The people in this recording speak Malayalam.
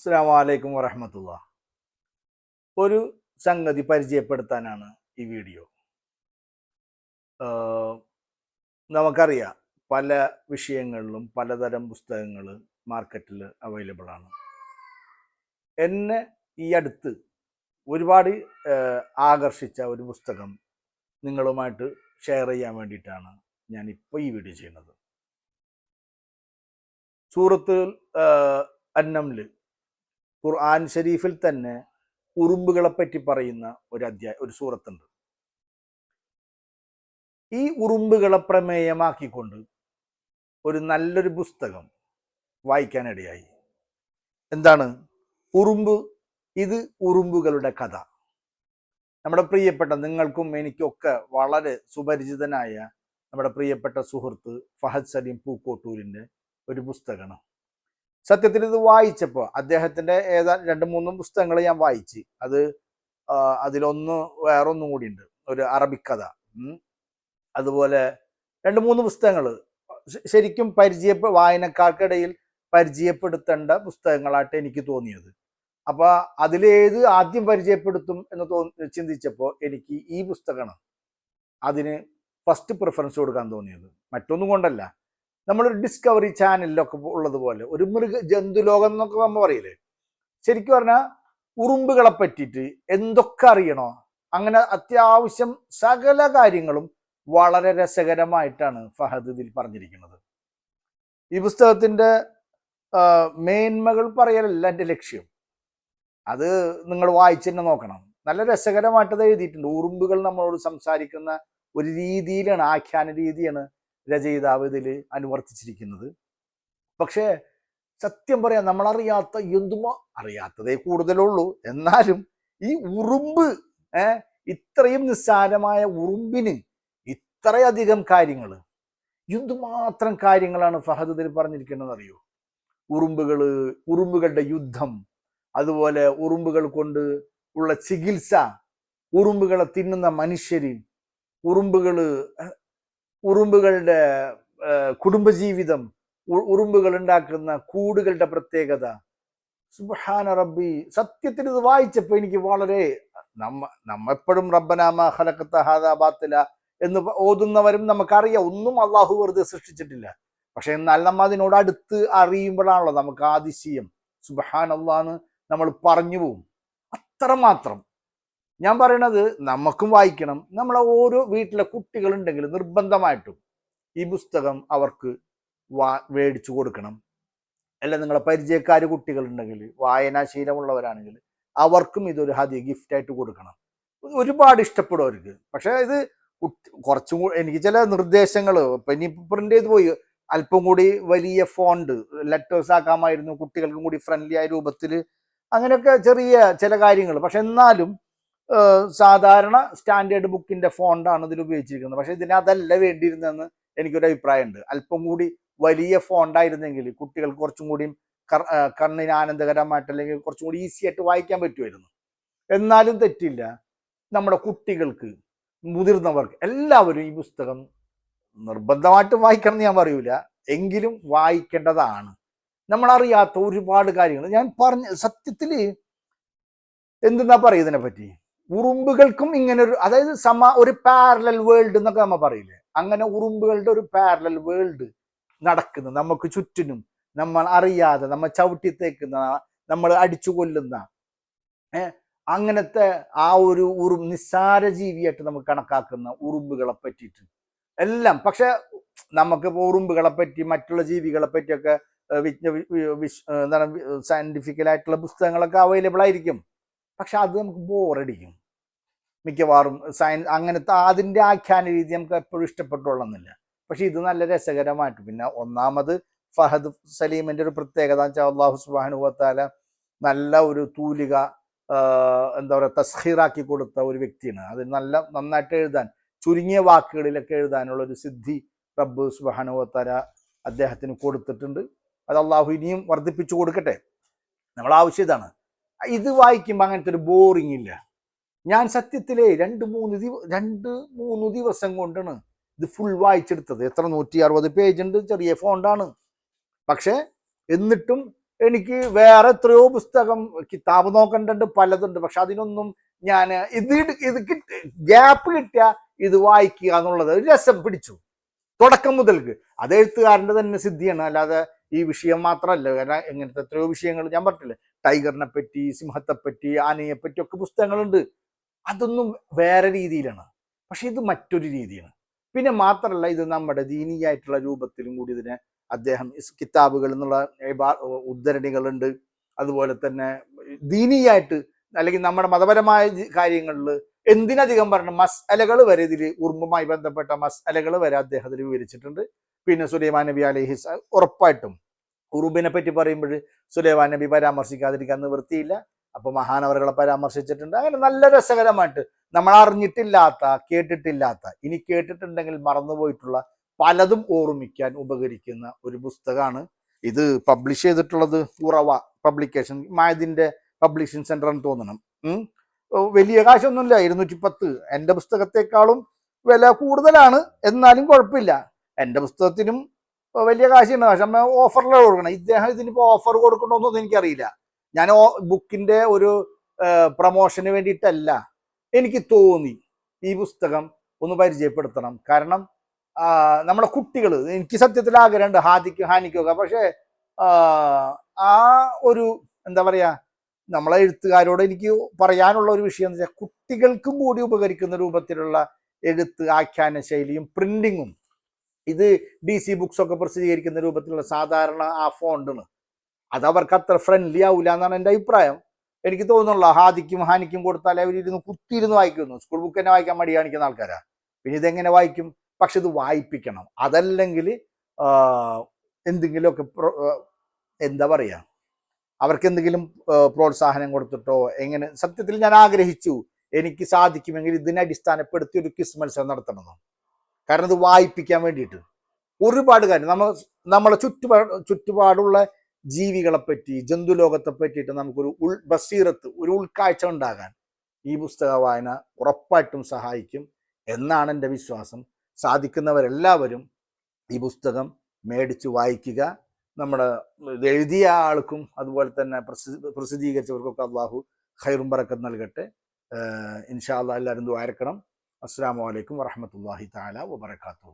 അസ്സാം വലൈക്കും വറഹമത്തുള്ള. ഒരു സംഗതി പരിചയപ്പെടുത്താനാണ് ഈ വീഡിയോ. നമുക്കറിയാം പല വിഷയങ്ങളിലും പലതരം പുസ്തകങ്ങൾ മാർക്കറ്റിൽ അവൈലബിൾ ആണ്. എന്നെ ഈ അടുത്ത് ഒരുപാട് ആകർഷിച്ച ഒരു പുസ്തകം നിങ്ങളുമായിട്ട് ഷെയർ ചെയ്യാൻ വേണ്ടിയിട്ടാണ് ഞാൻ ഇപ്പോൾ ഈ വീഡിയോ ചെയ്യുന്നത്. സൂറത്ത് അന്നംൽ ഖുർആൻ ഷരീഫിൽ തന്നെ ഉറുമ്പുകളെ പറ്റി പറയുന്ന ഒരു അധ്യായ ഒരു സൂറത്തുണ്ട്. ഈ ഉറുമ്പുകളെ പ്രമേയമാക്കിക്കൊണ്ട് ഒരു നല്ലൊരു പുസ്തകം വായിക്കാനിടയായി. എന്താണ്? ഉറുമ്പ് ഇത് ഉറുമ്പുകളുടെ കഥ. നമ്മുടെ പ്രിയപ്പെട്ട നിങ്ങൾക്കും എനിക്കൊക്കെ വളരെ സുപരിചിതനായ നമ്മുടെ പ്രിയപ്പെട്ട സുഹൃത്ത് ഫഹദ് സലീം പൂക്കോട്ടൂരിന്റെ ഒരു പുസ്തകമാണ്. സത്യത്തിൽ ഇത് വായിച്ചപ്പോൾ അദ്ദേഹത്തിന്റെ ഏതാ രണ്ട് മൂന്ന് പുസ്തകങ്ങൾ ഞാൻ വായിച്ച്. അത് അതിലൊന്ന് വേറൊന്നും കൂടി ഉണ്ട് ഒരു അറബിക് കഥ അതുപോലെ രണ്ട് മൂന്ന് പുസ്തകങ്ങൾ. ശരിക്കും പരിചയപ്പെ വായനക്കാർക്കിടയിൽ പരിചയപ്പെടുത്തേണ്ട പുസ്തകങ്ങളായിട്ട് എനിക്ക് തോന്നിയത്. അപ്പൊ അതിലേത് ആദ്യം പരിചയപ്പെടുത്തും എന്ന് തോന്നി ചിന്തിച്ചപ്പോൾ എനിക്ക് ഈ പുസ്തകമാണ് അതിന് ഫസ്റ്റ് പ്രിഫറൻസ് കൊടുക്കാൻ തോന്നിയത്. മറ്റൊന്നും കൊണ്ടല്ല. നമ്മളൊരു ഡിസ്കവറി ചാനലിലൊക്കെ ഉള്ളതുപോലെ ഒരു മൃഗ ജന്തുലോകം എന്നൊക്കെ നമ്മൾ പറയില്ലേ? ശരിക്കും പറഞ്ഞാൽ ഉറുമ്പുകളെ പറ്റിയിട്ട് എന്തൊക്കെ അറിയണോ അങ്ങനെ അത്യാവശ്യം സകല കാര്യങ്ങളും വളരെ രസകരമായിട്ടാണ് ഫഹദ് ഇതിൽ പറഞ്ഞിരിക്കുന്നത്. ഈ പുസ്തകത്തിന്റെ മേന്മകൾ പറയലല്ല എന്റെ ലക്ഷ്യം. അത് നിങ്ങൾ വായിച്ചു തന്നെ നോക്കണം. നല്ല രസകരമായിട്ടത് എഴുതിയിട്ടുണ്ട്. ഉറുമ്പുകൾ നമ്മളോട് സംസാരിക്കുന്ന ഒരു രീതിയിലാണ് ആഖ്യാന രീതിയാണ് രചയിതാവ് ഇതിൽ അനുവർത്തിച്ചിരിക്കുന്നത്. പക്ഷേ സത്യം പറയാം നമ്മളറിയാത്ത എന്തുമോ അറിയാത്തതേ കൂടുതലുള്ളൂ. എന്നാലും ഈ ഉറുമ്പ് ഇത്രയും നിസ്സാരമായ ഉറുമ്പിന് ഇത്രയധികം കാര്യങ്ങൾ എന്തുമാത്രം കാര്യങ്ങളാണ് ഫഹദ് ഇതിൽ പറഞ്ഞിരിക്കുന്നത് അറിയോ ഉറുമ്പുകൾ ഉറുമ്പുകളുടെ യുദ്ധം അതുപോലെ ഉറുമ്പുകൾ കൊണ്ട് ഉള്ള ചികിത്സ ഉറുമ്പുകളെ തിന്നുന്ന മനുഷ്യര് ഉറുമ്പുകൾ ഉറുമ്പുകളുടെ കുടുംബജീവിതം ഉറുമ്പുകൾ ഉണ്ടാക്കുന്ന കൂടുകളുടെ പ്രത്യേകത. സുബ്ഹാന റബ്ബി സത്യത്തിൽ ഇത് വായിച്ചപ്പോൾ എനിക്ക് വളരെ നമ്മ നമ്മ എപ്പോഴും റബ്ബനാമ ഹലക്കത്ത ഹാദാബാത്തില എന്ന് ഓതുന്നവരും നമുക്കറിയാം. ഒന്നും അള്ളാഹു വെറുതെ സൃഷ്ടിച്ചിട്ടില്ല. പക്ഷെ എന്നാൽ നമ്മ അതിനോട് അടുത്ത് അറിയുമ്പോഴാണല്ലോ നമുക്ക് ആതിശയം. സുബഹാൻ അള്ളാന്ന് നമ്മൾ പറഞ്ഞു പോവും. അത്രമാത്രം. ഞാൻ പറയണത് നമുക്കും വായിക്കണം. നമ്മളെ ഓരോ വീട്ടിലെ കുട്ടികളുണ്ടെങ്കിൽ നിർബന്ധമായിട്ടും ഈ പുസ്തകം അവർക്ക് വാ മേടിച്ചു കൊടുക്കണം. അല്ല നിങ്ങളെ പരിചയക്കാർ കുട്ടികളുണ്ടെങ്കിൽ വായനാശീലമുള്ളവരാണെങ്കിൽ അവർക്കും ഇതൊരു ഹതി ഗിഫ്റ്റായിട്ട് കൊടുക്കണം. ഒരുപാട് ഇഷ്ടപ്പെടും അവർക്ക് പക്ഷേ ഇത് കുറച്ചും കൂടി എനിക്ക് ചില നിർദ്ദേശങ്ങൾ ഇപ്പം ഇനി പ്രിന്റ് ചെയ്ത് പോയി. അല്പം കൂടി വലിയ ഫോണ്ട് ലെറ്റേഴ്സ് ആക്കാമായിരുന്നു കുട്ടികൾക്കും കൂടി ഫ്രണ്ട്ലി ആയ രൂപത്തിൽ അങ്ങനെയൊക്കെ ചെറിയ ചില കാര്യങ്ങൾ. പക്ഷെ എന്നാലും സാധാരണ സ്റ്റാൻഡേർഡ് ബുക്കിന്റെ ഫോണ്ടാണ് ഇതിൽ ഉപയോഗിച്ചിരിക്കുന്നത്. പക്ഷെ ഇതിന് അതല്ല വേണ്ടിയിരുന്നെന്ന് എനിക്കൊരു അഭിപ്രായമുണ്ട്. അല്പം കൂടി വലിയ ഫോണ്ടായിരുന്നെങ്കിൽ കുട്ടികൾ കുറച്ചും കൂടിയും കണ്ണിന് ആനന്ദകരമായിട്ട് അല്ലെങ്കിൽ കുറച്ചും കൂടി ഈസി ആയിട്ട് വായിക്കാൻ പറ്റുമായിരുന്നു. എന്നാലും തെറ്റില്ല. നമ്മുടെ കുട്ടികൾക്ക് മുതിർന്നവർക്ക് എല്ലാവരും ഈ പുസ്തകം നിർബന്ധമായിട്ടും വായിക്കണം എന്ന് ഞാൻ പറയൂല. എങ്കിലും വായിക്കേണ്ടതാണ്. നമ്മൾ അറിയാത്ത ഒരുപാട് കാര്യങ്ങൾ. ഞാൻ പറഞ്ഞ സത്യത്തിൽ എന്തെന്നാ പറയുന്നതിനെ പറ്റി ഉറുമ്പുകൾക്കും ഇങ്ങനെ ഒരു അതായത് സമ ഒരു പാരലൽ വേൾഡ് എന്നൊക്കെ നമ്മൾ പറയില്ലേ? അങ്ങനെ ഉറുമ്പുകളുടെ ഒരു പാരലൽ വേൾഡ് നടക്കുന്നു. നമുക്ക് ചുറ്റിനും നമ്മൾ അറിയാതെ നമ്മൾ ചവിട്ടി തേക്കുന്ന നമ്മൾ അടിച്ചു കൊല്ലുന്ന അങ്ങനത്തെ ആ ഒരു ഉറു നിസ്സാര ജീവിയായിട്ട് നമുക്ക് കണക്കാക്കുന്ന ഉറുമ്പുകളെ പറ്റിയിട്ട്. എല്ലാം പക്ഷെ നമുക്കിപ്പോൾ ഉറുമ്പുകളെ പറ്റി മറ്റുള്ള ജീവികളെ പറ്റിയൊക്കെ എന്താണ് സയന്റിഫിക്കലായിട്ടുള്ള പുസ്തകങ്ങളൊക്കെ അവൈലബിൾ ആയിരിക്കും. പക്ഷെ അത് നമുക്ക് ബോറടിക്കും മിക്കവാറും സയൻസ് അങ്ങനത്തെ അതിന്റെ ആഖ്യാന രീതി നമുക്ക് എപ്പോഴും ഇഷ്ടപ്പെട്ടുള്ളന്നില്ല പക്ഷെ ഇത് നല്ല രസകരമായിട്ട്. പിന്നെ ഒന്നാമത് ഫഹദ് സലീമിന്റെ ഒരു പ്രത്യേകത വെച്ചാൽ അള്ളാഹു സുബാനുവത്താല നല്ല ഒരു തൂലിക എന്താ പറയുക തസ്ഹീറാക്കി കൊടുത്ത ഒരു വ്യക്തിയാണ്. അത് നല്ല നന്നായിട്ട് എഴുതാൻ ചുരുങ്ങിയ വാക്കുകളിലൊക്കെ എഴുതാനുള്ള ഒരു സിദ്ധി റബ്ബ് സുബാനുവത്താല അദ്ദേഹത്തിന് കൊടുത്തിട്ടുണ്ട്. അത് അള്ളാഹു ഇനിയും വർദ്ധിപ്പിച്ചു കൊടുക്കട്ടെ. നമ്മൾ ആവശ്യം ഇതാണ്. ഇത് വായിക്കുമ്പോൾ അങ്ങനത്തെ ഒരു ബോറിംഗ് ഇല്ല. ഞാൻ സത്യത്തിലെ രണ്ട് മൂന്ന് ദിവ രണ്ട് മൂന്ന് ദിവസം കൊണ്ടാണ് ഇത് ഫുൾ വായിച്ചെടുത്തത്. എത്ര? നൂറ്റി അറുപത് പേജ് ഉണ്ട്. ചെറിയ ഫോണ്ടാണ് പക്ഷേ എന്നിട്ടും എനിക്ക് വേറെ എത്രയോ പുസ്തകം കിതാബ് നോക്കണ്ടുണ്ട് പലതുണ്ട്. പക്ഷെ അതിനൊന്നും ഞാൻ ഇത് ഇത് കിട്ടി ഗ്യാപ്പ് കിട്ടിയ ഇത് വായിക്കുക എന്നുള്ളത് ഒരു രസം പിടിച്ചു. തുടക്കം മുതൽക്ക്. അത് എഴുത്തുകാരന്റെ തന്നെ സിദ്ധിയാണ്. അല്ലാതെ ഈ വിഷയം മാത്രമല്ല. കാരണം ഇങ്ങനത്തെ എത്രയോ വിഷയങ്ങൾ ഞാൻ പറഞ്ഞില്ലേ ടൈഗറിനെ പറ്റി സിംഹത്തെപ്പറ്റി ആനയെ പറ്റി ഒക്കെ പുസ്തകങ്ങളുണ്ട്. അതൊന്നും വേറെ രീതിയിലാണ്. പക്ഷെ ഇത് മറ്റൊരു രീതിയാണ്. പിന്നെ മാത്രമല്ല ഇത് നമ്മുടെ ദീനീയായിട്ടുള്ള രൂപത്തിലും കൂടി ഇതിനെ അദ്ദേഹം കിതാബുകൾ എന്നുള്ള ഉദ്ധരണികളുണ്ട്. അതുപോലെ തന്നെ ദീനീയായിട്ട് അല്ലെങ്കിൽ നമ്മുടെ മതപരമായ കാര്യങ്ങളിൽ എന്തിനധികം പറഞ്ഞ മസ്അലകൾ വരെ ഇതിൽ ഉറുമ്പുമായി ബന്ധപ്പെട്ട മസ്അലകൾ വരെ അദ്ദേഹത്തിൽ വിവരിച്ചിട്ടുണ്ട്. പിന്നെ സുലൈമാൻ നബി അലൈഹി സ- ഉറപ്പായിട്ടും. ഉറുബിനെ പറ്റി പറയുമ്പോൾ സുലൈമാൻ നബി പരാമർശിക്കാതിരിക്കാൻ നിവൃത്തിയില്ല. അപ്പൊ മഹാനവറുകളെ പരാമർശിച്ചിട്ടുണ്ട്. അങ്ങനെ നല്ല രസകരമായിട്ട് നമ്മൾ അറിഞ്ഞിട്ടില്ലാത്ത കേട്ടിട്ടില്ലാത്ത ഇനി കേട്ടിട്ടുണ്ടെങ്കിൽ മറന്നുപോയിട്ടുള്ള പലതും ഓർമ്മിക്കാൻ ഉപകരിക്കുന്ന ഒരു പുസ്തകമാണ്. ഇത് പബ്ലിഷ് ചെയ്തിട്ടുള്ളത് ഉറവ പബ്ലിക്കേഷൻ മായതിന്റെ പബ്ലിഷിംഗ് സെന്റർ എന്ന് തോന്നണം. വലിയ കാശൊന്നുമില്ല ഇരുന്നൂറ്റി പത്ത് എന്റെ പുസ്തകത്തെക്കാളും വില കൂടുതലാണ്. എന്നാലും കുഴപ്പമില്ല. എന്റെ പുസ്തകത്തിനും വലിയ കാശുണ്ട്. പക്ഷെ ഓഫറിലാണ് കൊടുക്കണം. ഇദ്ദേഹം ഇതിനിപ്പോ ഓഫർ കൊടുക്കണമെന്നൊന്നും എനിക്കറിയില്ല. ഞാൻ ബുക്കിന്റെ ഒരു പ്രൊമോഷന് വേണ്ടിയിട്ടല്ല. എനിക്ക് തോന്നി ഈ പുസ്തകം ഒന്ന് പരിചയപ്പെടുത്തണം. കാരണം നമ്മുടെ കുട്ടികൾ എനിക്ക് സത്യത്തിൽ ആഗ്രഹമുണ്ട് ഹാദിക്കും ഹാനിക്കും ഒക്കെ. പക്ഷേ ആ, ഒരു എന്താ പറയാ നമ്മളെ എഴുത്തുകാരോട് എനിക്ക് പറയാനുള്ള ഒരു വിഷയം എന്ന് വെച്ചാൽ കുട്ടികൾക്കും കൂടി ഉപകരിക്കുന്ന രൂപത്തിലുള്ള എഴുത്ത് ആഖ്യാന ശൈലിയും പ്രിന്റിങ്ങും ഇത് ഡി സി ബുക്സ് ഒക്കെ പ്രസിദ്ധീകരിക്കുന്ന രൂപത്തിലുള്ള സാധാരണ ആ ഫോണ്ടാണ് അത് അവർക്ക് അത്ര ഫ്രണ്ട്ലി ആവില്ല എന്നാണ് എന്റെ അഭിപ്രായം. എനിക്ക് തോന്നുന്നുള്ള ഹാദിക്കും ഹാനിക്കും കൊടുത്താൽ അവരിരുന്ന് കുത്തിയിരുന്ന് വായിക്കുന്നു. സ്കൂൾ ബുക്ക് തന്നെ വായിക്കാൻ മടി കാണിക്കുന്ന ആൾക്കാരാ. പിന്നെ ഇതെങ്ങനെ വായിക്കും? പക്ഷെ ഇത് വായിപ്പിക്കണം. അതല്ലെങ്കിൽ എന്തെങ്കിലുമൊക്കെ എന്താ പറയുക അവർക്ക് എന്തെങ്കിലും പ്രോത്സാഹനം കൊടുത്തിട്ടോ എങ്ങനെ? സത്യത്തിൽ ഞാൻ ആഗ്രഹിച്ചു എനിക്ക് സാധിക്കുമെങ്കിൽ ഇതിനെ അടിസ്ഥാനപ്പെടുത്തി ഒരു ക്വിസ് മത്സരം നടത്തണമെന്ന്. കാരണം ഇത് വായിപ്പിക്കാൻ വേണ്ടിയിട്ട്. ഒരുപാട് കാര്യം. നമ്മൾ നമ്മളെ ചുറ്റുപാട് ചുറ്റുപാടുള്ള ജീവികളെ പറ്റി ജന്തുലോകത്തെ പറ്റിയിട്ട് നമുക്കൊരു ഉൾ ബസീറത്ത് ഒരു ഉൾക്കാഴ്ച ഉണ്ടാകാൻ ഈ പുസ്തക വായന ഉറപ്പായിട്ടും സഹായിക്കും എന്നാണ് എന്റെ വിശ്വാസം. സാധിക്കുന്നവരെല്ലാവരും ഈ പുസ്തകം മേടിച്ച് വായിക്കുക. നമ്മുടെ എഴുതിയ ആൾക്കും അതുപോലെ തന്നെ പ്രസി പ്രസിദ്ധീകരിച്ചവർക്കൊക്കെ അള്ളാഹു ഖൈറും ബറക്കത്ത് നൽകട്ടെ. ഇൻഷാ അള്ളാഹ് എല്ലാവരും ദ്വാരക്കണം അസ്സാം വലൈക്കും വറഹമത്തല്ലാഹി താല വബർക്കാത്തു